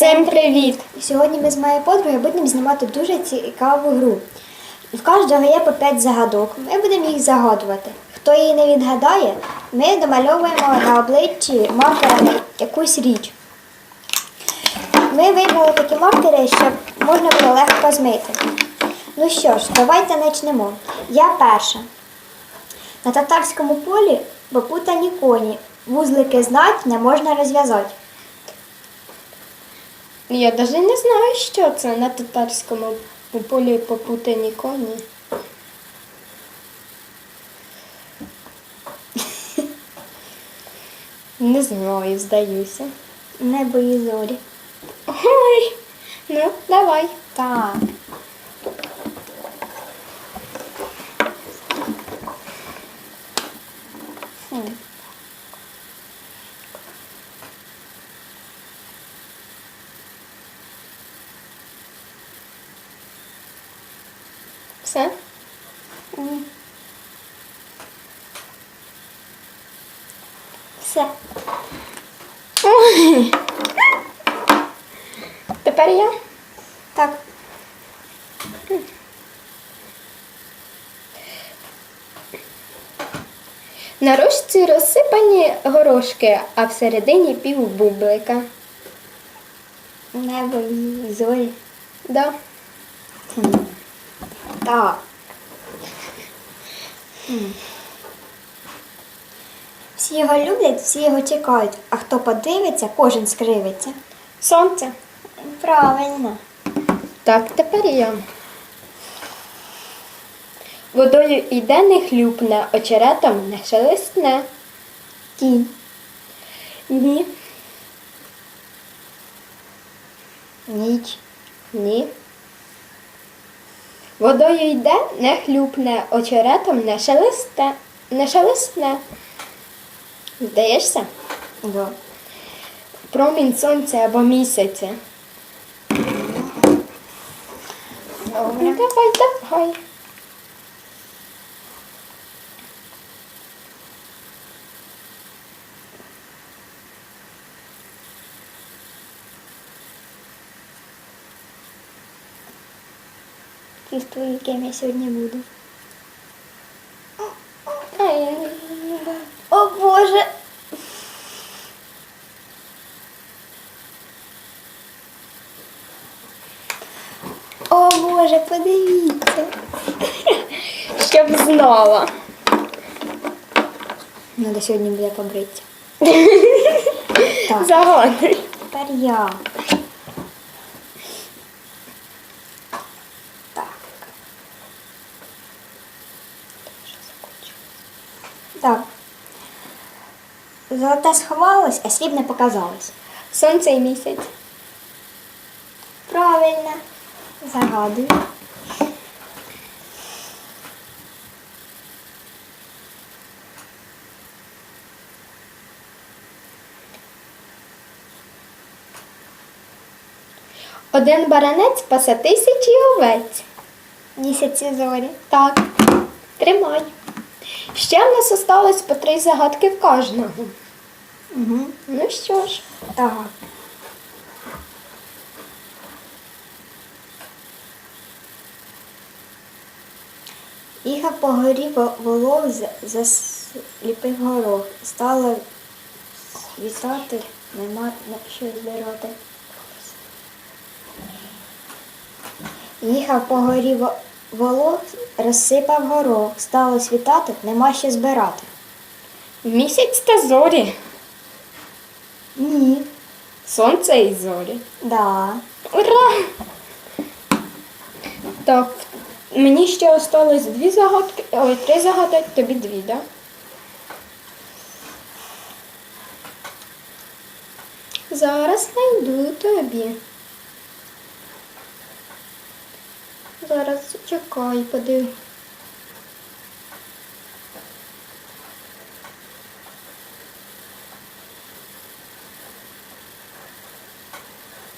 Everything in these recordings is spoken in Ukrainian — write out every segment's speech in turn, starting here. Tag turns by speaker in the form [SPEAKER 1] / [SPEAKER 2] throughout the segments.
[SPEAKER 1] Всім привіт!
[SPEAKER 2] Сьогодні ми з моєю подругою будемо знімати дуже цікаву гру. В кожного є по 5 загадок. Ми будемо їх загадувати. Хто її не відгадає, ми домальовуємо на обличчі маркерами якусь річ. Ми вибрали такі маркери, щоб можна було легко змити. Ну що ж, давайте почнемо. Я перша. На татарському полі попутані коні. Вузлики знать не можна розв'язати.
[SPEAKER 1] Я навіть не знаю, що це на татарському полі попутані коні. Не знаю, здаюся.
[SPEAKER 2] Небо і зорі.
[SPEAKER 1] Ой, ну, давай.
[SPEAKER 2] Так.
[SPEAKER 1] Все?
[SPEAKER 2] Ні. Все.
[SPEAKER 1] Ой. Тепер я.
[SPEAKER 2] Так.
[SPEAKER 1] На ручці розсипані горошки, а всередині півбублика.
[SPEAKER 2] Небо і зорі.
[SPEAKER 1] Да.
[SPEAKER 2] Так. Всі його люблять, всі його чекають, а хто подивиться, кожен скривиться.
[SPEAKER 1] Сонце.
[SPEAKER 2] Правильно.
[SPEAKER 1] Так, тепер я. Водою іде не хлюпне, очеретом не шелестне.
[SPEAKER 2] Тінь.
[SPEAKER 1] Ні.
[SPEAKER 2] Ніч.
[SPEAKER 1] Ні. Водою йде не хлюпне, очеретом не шелесте. Не шелестне. Здаєшся?
[SPEAKER 2] Да.
[SPEAKER 1] Промінь сонця або місяця.
[SPEAKER 2] Добре.
[SPEAKER 1] Давай, давай.
[SPEAKER 2] Чувствую, яким я сьогодні буду. О Боже! О Боже, подивіться.
[SPEAKER 1] Щоб знала.
[SPEAKER 2] Надо сьогодні буде побритися. Так, тепер я. Так. Так. Золоте сховалось, а срібне показалось.
[SPEAKER 1] Сонце і місяць.
[SPEAKER 2] Правильно. Загадую.
[SPEAKER 1] Один баранець пасе тисячі овець.
[SPEAKER 2] Місяці зорі.
[SPEAKER 1] Так, тримай. Ще в нас осталось по три загадки в кожного.
[SPEAKER 2] Угу.
[SPEAKER 1] Ну що ж,
[SPEAKER 2] Так. Їхав по горі во- волов, засліпив горох. Стало світати, нема що збирати. Їхав по горі во- розсипав горох. Стало світати, нема що збирати.
[SPEAKER 1] місяць та зорі.
[SPEAKER 2] Ні.
[SPEAKER 1] Сонце і зорі.
[SPEAKER 2] Да.
[SPEAKER 1] Ура! Так, мені ще осталось дві загадки, ой, три загадки, тобі дві, так? Зараз знайду тобі. Зараз чекай, подив.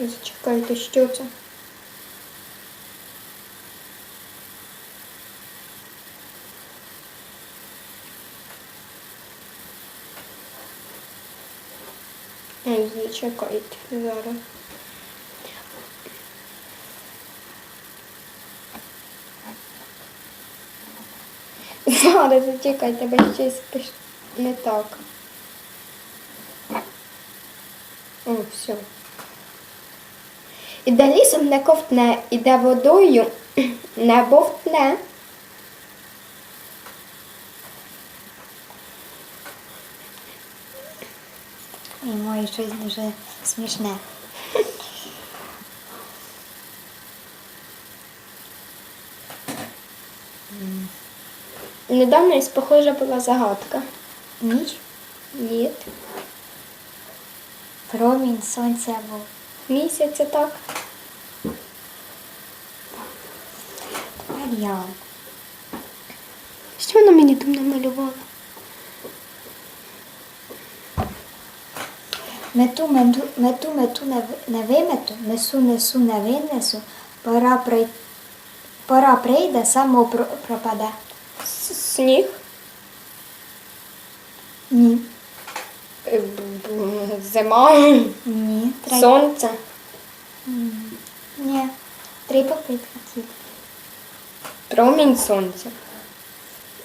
[SPEAKER 1] Зачекайте, що це? Зачекайте зараз. Зараз зачекайте, бо щось не так. О, все. Іде лісом не ковтне, іде водою не бовтне.
[SPEAKER 2] І моє щось дуже смішне.
[SPEAKER 1] Недавно із похожа була загадка.
[SPEAKER 2] Ніч,
[SPEAKER 1] Ні.
[SPEAKER 2] промінь, сонце був.
[SPEAKER 1] Місяця так.
[SPEAKER 2] Тепер я.
[SPEAKER 1] Що вона мені там намалювала?
[SPEAKER 2] Мету, мету, мету, мету не, не вимету, несу, несу, не винесу, пора, прий... пора прийде, само пропаде.
[SPEAKER 1] Сніг.
[SPEAKER 2] Ні.
[SPEAKER 1] Зима.
[SPEAKER 2] Ні. Три...
[SPEAKER 1] Сонце.
[SPEAKER 2] Ні. Три попитки. тільки.
[SPEAKER 1] Промінь сонця.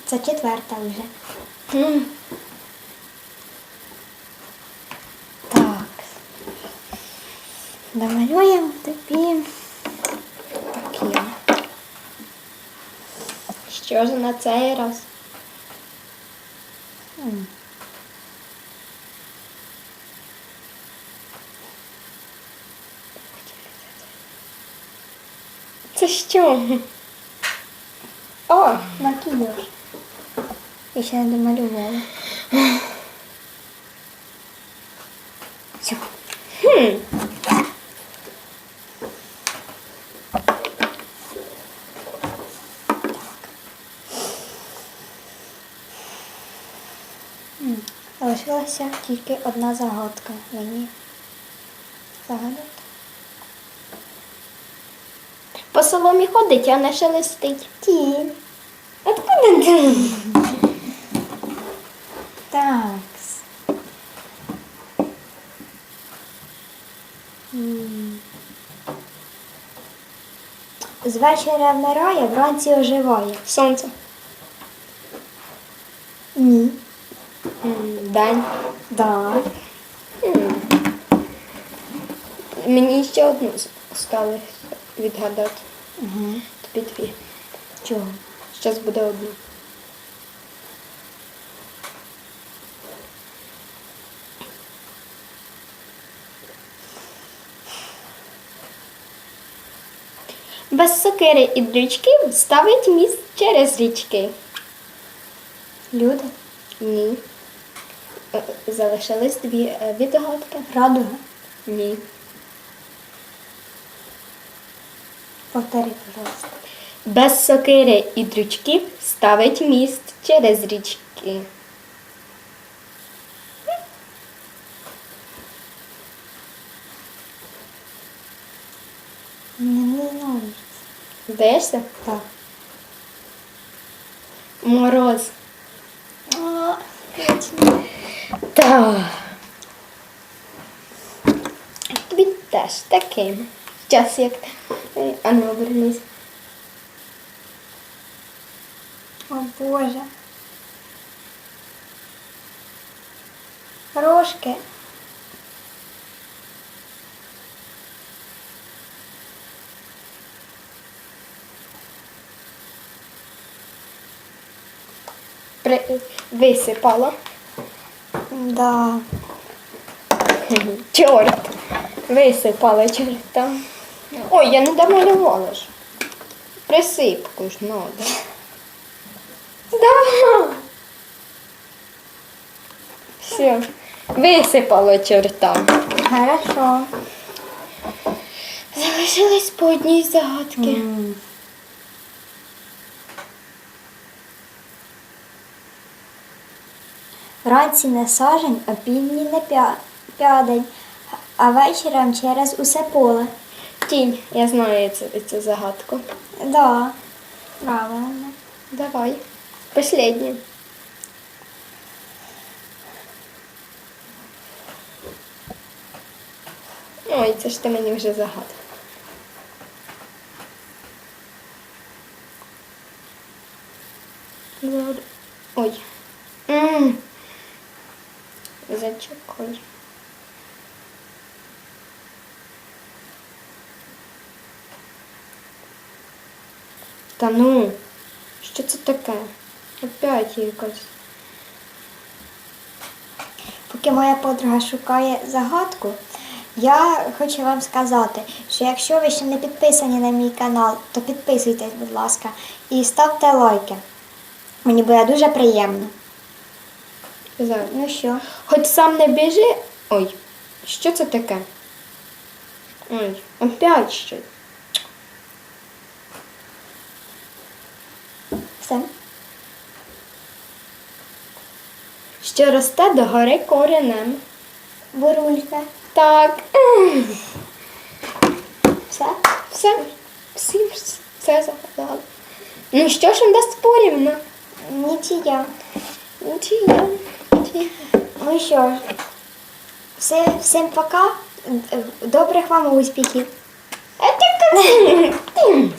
[SPEAKER 2] Це четверта вже.
[SPEAKER 1] М.
[SPEAKER 2] Так. Домалюємо тобі такі.
[SPEAKER 1] Що ж на цей раз?
[SPEAKER 2] М,
[SPEAKER 1] Це що? О,
[SPEAKER 2] Макіяж. І ще не домалювала. Все.
[SPEAKER 1] хм.
[SPEAKER 2] М, Залишилася тільки одна загадка мені. Загадати.
[SPEAKER 1] По соломі ходить, а не шелестить.
[SPEAKER 2] Тінь.
[SPEAKER 1] Откуда ти?
[SPEAKER 2] Так. З вечора вмирає, вранці оживає.
[SPEAKER 1] Сонце.
[SPEAKER 2] Ні.
[SPEAKER 1] День.
[SPEAKER 2] Да.
[SPEAKER 1] Мені ще одну стали відгадати.
[SPEAKER 2] Угу.
[SPEAKER 1] Тобі дві.
[SPEAKER 2] Чого?
[SPEAKER 1] Зараз буде одна. Без сокири і дрючків ставить міст через річки.
[SPEAKER 2] Люди?
[SPEAKER 1] Ні. Е, Залишились дві е, відгадки.
[SPEAKER 2] Радуга.
[SPEAKER 1] Ні.
[SPEAKER 2] Повтори, пожалуйста.
[SPEAKER 1] Без сокири і дрючків ставить міст через річки.
[SPEAKER 2] Не, не знаю.
[SPEAKER 1] Здаєшся?
[SPEAKER 2] Так.
[SPEAKER 1] Мороз.
[SPEAKER 2] А.
[SPEAKER 1] Так. Тобі теж таким. Час як. Ой, А ну обернись.
[SPEAKER 2] О Боже. Рожки.
[SPEAKER 1] При... Висипала.
[SPEAKER 2] Да.
[SPEAKER 1] Чорт. Висипала чорта. Ой, я не домалювала ж. Присипку ж надо. Да. Все. Висипала чорта.
[SPEAKER 2] Хорошо.
[SPEAKER 1] Залишились по одній загадки.
[SPEAKER 2] М. Вранці не сажень, а півдні не пя- п'ядень, а вечором через усе поле.
[SPEAKER 1] Тінь, я знаю цю, цю загадку.
[SPEAKER 2] Да, правильно.
[SPEAKER 1] Давай. Последнє. Ой, це ж ти мені вже загадав. Зараз. Ой. М. Зачекай. Та ну, що це таке? Опять якась.
[SPEAKER 2] Поки моя подруга шукає загадку, я хочу вам сказати, що якщо ви ще не підписані на мій канал, то підписуйтесь, будь ласка, і ставте лайки. Мені буде дуже приємно.
[SPEAKER 1] Зараз.
[SPEAKER 2] Ну що,
[SPEAKER 1] Хоч сам не біжи. Ой, що це таке? Ой, опять щось.
[SPEAKER 2] Все?
[SPEAKER 1] Що росте до гори коренем.
[SPEAKER 2] Бурулька.
[SPEAKER 1] Так.
[SPEAKER 2] Все?
[SPEAKER 1] Все, всі все загадали. Ну що ж, Анда спорівна?
[SPEAKER 2] Нічия.
[SPEAKER 1] Нічия. Нічия.
[SPEAKER 2] Ну що ж, все, всім пока. Добрих вам успіхів.